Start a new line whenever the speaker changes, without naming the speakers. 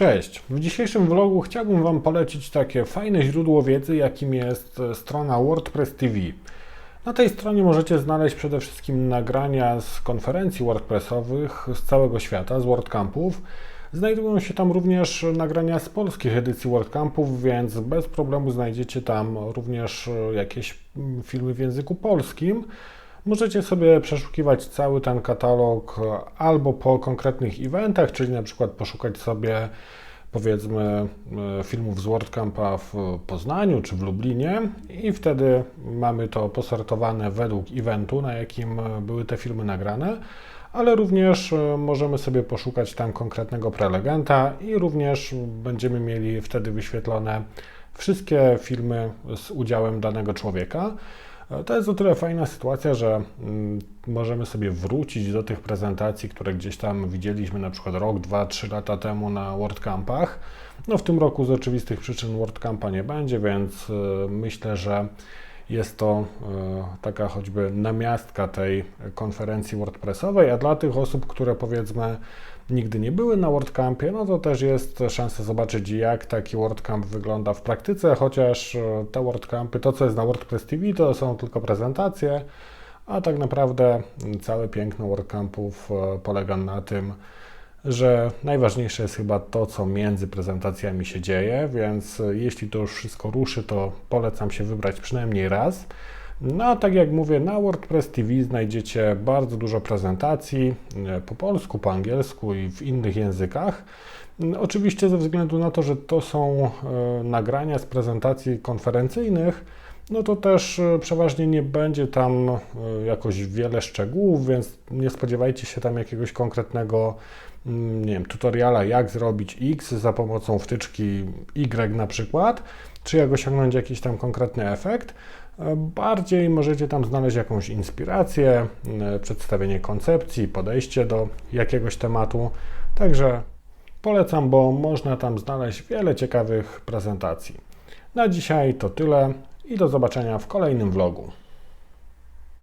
Cześć! W dzisiejszym vlogu chciałbym Wam polecić takie fajne źródło wiedzy, jakim jest e, strona WordPress TV. Na tej stronie możecie znaleźć przede wszystkim nagrania z konferencji WordPressowych z całego świata, z WordCampów. Znajdują się tam również nagrania z polskich edycji WordCampów, więc bez problemu znajdziecie tam również e, jakieś mm, filmy w języku polskim. Możecie sobie przeszukiwać cały ten katalog e, albo po konkretnych eventach, czyli na przykład poszukać sobie powiedzmy e, filmów z WordCampa w Poznaniu czy w Lublinie i wtedy mamy to posortowane według eventu, na jakim e, były te filmy nagrane, ale również możemy sobie poszukać tam konkretnego prelegenta i również będziemy mieli wtedy wyświetlone wszystkie filmy z udziałem danego człowieka. To jest o tyle fajna sytuacja, że mm, możemy sobie wrócić do tych prezentacji, które gdzieś tam widzieliśmy na przykład rok, dwa, trzy lata temu na WordCampach. No w tym roku z oczywistych przyczyn WordCampa nie będzie, więc y, myślę, że jest to y, taka choćby namiastka tej konferencji WordPressowej, a dla tych osób, które powiedzmy nigdy nie były na WordCampie, no to też jest szansa zobaczyć, jak taki WordCamp wygląda w praktyce, chociaż e, te WordCampy, to co jest na WordPress TV, to są tylko prezentacje, a tak naprawdę całe piękno WordCampów e, polega na tym, że najważniejsze jest chyba to, co między prezentacjami się dzieje, więc e, jeśli to już wszystko ruszy, to polecam się wybrać przynajmniej raz. No a tak jak mówię, na WordPress TV znajdziecie bardzo dużo prezentacji e, po polsku, po angielsku i w innych językach. Mm, oczywiście ze względu na to, że to są e, nagrania z prezentacji konferencyjnych, no to też e, przeważnie nie będzie tam jakoś wiele szczegółów, więc nie spodziewajcie się tam jakiegoś konkretnego mm, nie wiem, tutoriala, jak zrobić X za pomocą wtyczki Y na przykład, czy jak osiągnąć jakiś tam konkretny efekt. Bardziej możecie tam znaleźć jakąś inspirację, e, przedstawienie koncepcji, podejście do jakiegoś tematu. Także polecam, bo można tam znaleźć wiele ciekawych prezentacji. Na dzisiaj to tyle i do zobaczenia w kolejnym vlogu.